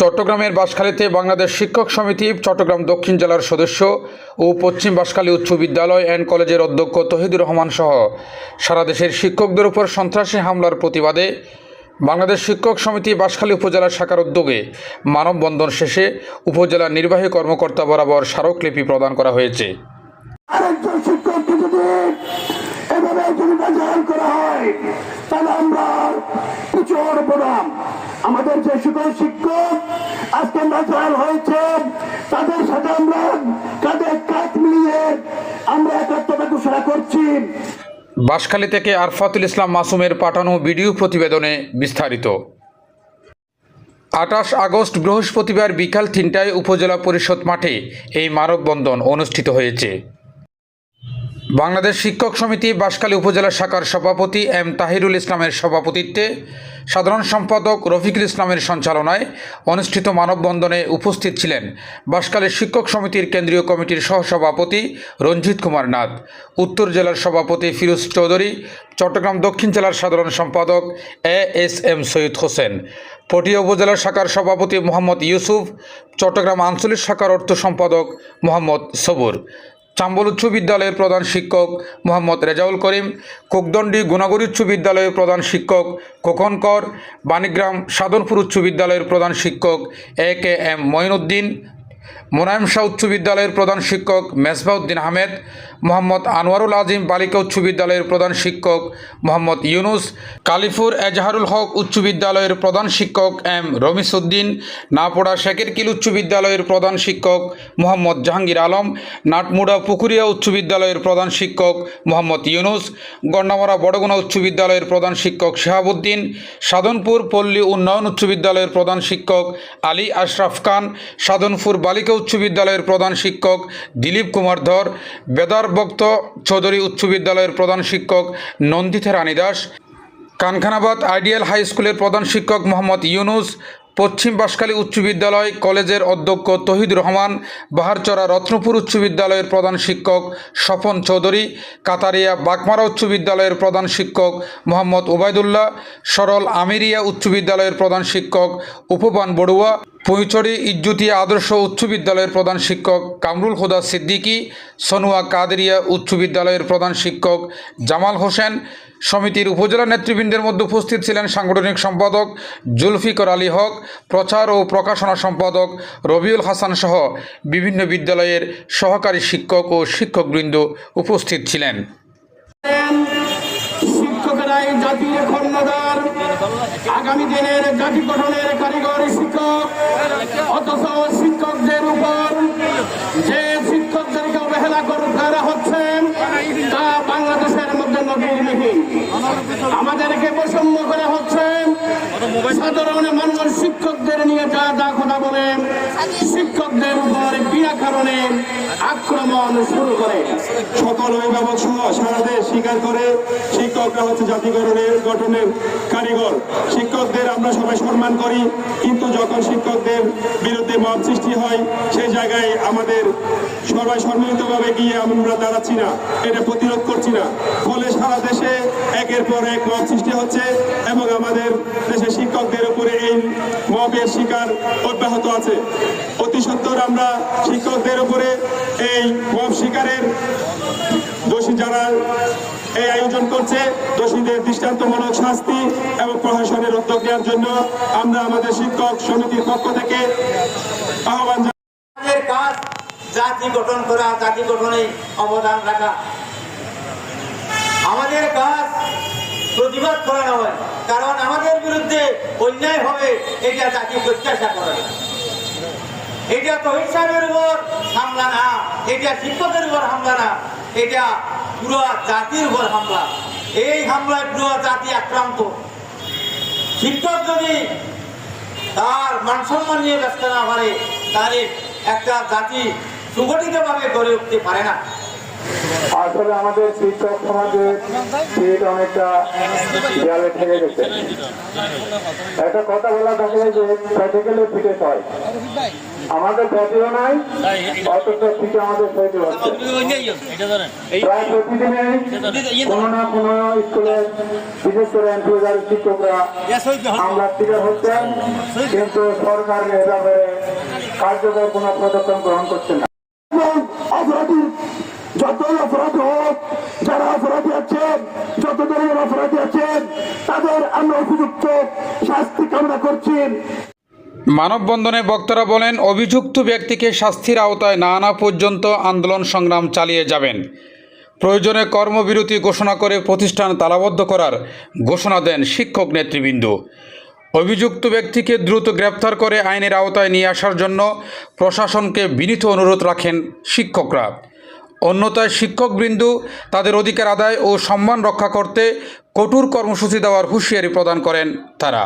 চট্টগ্রামের বাঁশখালীতে বাংলাদেশ শিক্ষক সমিতি, চট্টগ্রাম দক্ষিণ জেলার সদস্য ও পশ্চিম বাঁশখালী উচ্চ বিদ্যালয় অ্যান্ড কলেজের অধ্যক্ষ তহিদুর রহমান সহ সারা দেশের শিক্ষকদের উপর সন্ত্রাসী হামলার প্রতিবাদে বাংলাদেশ শিক্ষক সমিতি বাঁশখালী উপজেলা শাখার উদ্যোগে মানববন্ধন শেষে উপজেলা নির্বাহী কর্মকর্তা বরাবর স্মারকলিপি প্রদান করা হয়েছে। হয় আমাদের যে সকল শিক্ষক আজকে নাচাল হয়েছে, তাদের সাথে আমরা কাঁধে কাঁধ মিলিয়ে আমরা একাত্মতা ঘোষণা করছি। বাঁশখালী থেকে আরফাতুল ইসলাম মাসুমের পাঠানো ভিডিও প্রতিবেদনে বিস্তারিত। আঠাশ আগস্ট বৃহস্পতিবার বিকাল তিনটায় উপজেলা পরিষদ মাঠে এই মানববন্ধন অনুষ্ঠিত হয়েছে। বাংলাদেশ শিক্ষক সমিতি বাঁশখালী উপজেলা শাখার সভাপতি এম তাহিরুল ইসলামের সভাপতিত্বে সাধারণ সম্পাদক রফিকুল ইসলামের সঞ্চালনায় অনুষ্ঠিত মানববন্ধনে উপস্থিত ছিলেন বাঁশখালী শিক্ষক সমিতির কেন্দ্রীয় কমিটির সহসভাপতি রঞ্জিত কুমার নাথ, উত্তর জেলার সভাপতি ফিরোজ চৌধুরী, চট্টগ্রাম দক্ষিণ জেলার সাধারণ সম্পাদক A S M Syed Hossain, Patiya উপজেলা শাখার সভাপতি মোহাম্মদ ইউসুফ, চট্টগ্রাম আঞ্চলিক শাখার অর্থ সম্পাদক মোহাম্মদ সবুর। চাম্বল উচ্চ বিদ্যালয়ের প্রধান শিক্ষক মোহাম্মদ রেজাউল করিম, কোকদণ্ডি গুণাগরী উচ্চ বিদ্যালয়ের প্রধান শিক্ষক খোকন কর, বাণীগ্রাম সাধনপুর উচ্চ বিদ্যালয়ের প্রধান শিক্ষক A K M Moinuddin, Monayem Shah উচ্চ বিদ্যালয়ের প্রধান শিক্ষক মেসবাউদ্দিন আহমেদ মোহাম্মদ আনোয়ারুল আজিম বালিকা উচ্চ বিদ্যালয়ের প্রধান শিক্ষক, মোহাম্মদ ইউনুস কালিফুর এজাহারুল হক উচ্চ বিদ্যালয়ের প্রধান শিক্ষক এম রমিসউদ্দিন, নাপোড়া শেকেরকিল উচ্চ বিদ্যালয়ের প্রধান শিক্ষক মোহাম্মদ জাহাঙ্গীর আলম, নাটমুড়া পুকুরিয়া উচ্চ বিদ্যালয়ের প্রধান শিক্ষক মোহাম্মদ ইউনুস গন্ডামরা বড়গুনা উচ্চ বিদ্যালয়ের প্রধান শিক্ষক শেহাবুদ্দিন, সাধনপুর পল্লী উন্নয়ন উচ্চ বিদ্যালয়ের প্রধান শিক্ষক আলী আশরাফ খান, সাধনপুর বালিকা উচ্চ বিদ্যালয়ের প্রধান শিক্ষক দিলীপ কুমার ধর, বেদার ভক্ত চৌধুরী উচ্চ বিদ্যালয়ের প্রধান শিক্ষক নন্দিতা রানী দাস, কানখানাবাদ আইডিয়াল হাই স্কুলের প্রধান শিক্ষক মোহাম্মদ ইউনুস, পশ্চিম বাঁশখালী উচ্চ বিদ্যালয় কলেজের অধ্যক্ষ তহিদুর রহমান বাহারচরা রত্নপুর উচ্চ বিদ্যালয়ের প্রধান শিক্ষক স্বপন চৌধুরী, কাতারিয়া বাগমারা উচ্চ বিদ্যালয়ের প্রধান শিক্ষক মোহাম্মদ ওবায়দুল্লাহ, সরল আমিরিয়া উচ্চ বিদ্যালয়ের প্রধান শিক্ষক উপবান বড়ুয়া পুঁইচড়ি ইজ্জুতিয়া আদর্শ উচ্চ বিদ্যালয়ের প্রধান শিক্ষক কামরুল খোদা সিদ্দিকী, সনুয়া কাদেরিয়া উচ্চ বিদ্যালয়ের প্রধান শিক্ষক জামাল হোসেন, সমিতির উপজেলা নেতৃবৃন্দের মধ্যে উপস্থিত ছিলেন সাংগঠনিক সম্পাদক জুলফিকর আলী হক, প্রচার ও প্রকাশনা সম্পাদক রবিউল হাসান সহ বিভিন্ন বিদ্যালয়ের সহকারী শিক্ষক ও শিক্ষকবৃন্দ উপস্থিত ছিলেন। আগামী দিনের জাতি গঠনের কারিগরি শিক্ষক, অথচ শিক্ষকদের উপর যে শিক্ষকদেরকে অবহেলা করা হচ্ছে, তা বাংলাদেশের মধ্যে নজিরবিহীন আমাদেরকে বৈষম্য করা হচ্ছে, সাধারণ মানুষ শিক্ষকদের নিয়ে যা যা কথা বলে শিক্ষকদের বিনা কারণে আক্রমণ শুরু করে। সকল অভিভাবক সহ সারা দেশ স্বীকার করে শিক্ষকরা হচ্ছে জাতিকরণের গঠনের কারিগর। শিক্ষকদের আমরা সবাই সম্মান করি, কিন্তু যখন শিক্ষকদের বিরুদ্ধে মত সৃষ্টি হয়, সেই জায়গায় আমাদের সবাই সম্মিলিতভাবে গিয়ে আমরা দাঁড়াচ্ছি না, এটা প্রতিরোধ করছি না। ফলে সারা দেশে একের পর এক মত সৃষ্টি হচ্ছে এবং আমাদের শিক্ষকদের উপরে এই মবের শিকার অব্যাহত আছে। অতি সত্তর আমরা শিক্ষকদের উপরে এই মব শিকারের দোষী যারা এই আয়োজন করছে, দোষীদের দৃষ্টান্তমূলক শাস্তি এবং প্রশাসনের উদ্যোগ নেওয়ার জন্য আমরা আমাদের শিক্ষক সমিতির পক্ষ থেকে আহ্বান কাজ জাতি গঠন করা, জাতি গঠনে অবদান রাখা। আমাদের কাজ প্রতিবাদ করা নয় কারণ আমাদের বিরুদ্ধে অন্যায় হবে, এটা জাতি প্রত্যাশা করে। এটা তহিদ সাহেবের উপর হামলা না, এটা শিক্ষকের উপর হামলা না, এটা পুরো জাতির উপর হামলা। এই হামলায় পুরো জাতি আক্রান্ত। শিক্ষক যদি তার মানসম্মান নিয়ে ব্যস্ত না পারে, তাহলে একটা জাতি সুগঠিতভাবে গড়ে উঠতে পারে না। আসলে আমাদের শিক্ষক সমাজের সিট অনেকটা গেছে। একটা কথা বলা থাকে যে পেটে গেলে হয়। আমাদের নাই অথচ আমাদের প্রায় প্রতিদিনে কোনো না কোনো স্কুলে, বিশেষ করে এনপিওজার শিক্ষকরা হামলার শিকার হচ্ছেন কিন্তু সরকার এ কার্যকর কোনো পদক্ষেপ গ্রহণ করছে না। যতই অপরাধ হোক, যারা অপরাধী আছেন যত ধরনের অপরাধী আছেন, তাদের আমরা উপযুক্ত শাস্তি কামনা করছি। মানববন্ধনে বক্তারা বলেন, অভিযুক্ত ব্যক্তিকে শাস্তির আওতায় না আনা পর্যন্ত আন্দোলন সংগ্রাম চালিয়ে যাবেন। প্রয়োজনে কর্মবিরতি ঘোষণা করে প্রতিষ্ঠান তালাবদ্ধ করার ঘোষণা দেন শিক্ষক নেতৃবৃন্দ। অভিযুক্ত ব্যক্তিকে দ্রুত গ্রেপ্তার করে আইনের আওতায় নিয়ে আসার জন্য প্রশাসনকে বিনীত অনুরোধ রাখেন শিক্ষকরা। অন্যথায় শিক্ষকবৃন্দ তাদের অধিকার আদায় ও সম্মান রক্ষা করতে কঠোর কর্মসূচি দেওয়ার হুঁশিয়ারি প্রদান করেন তারা।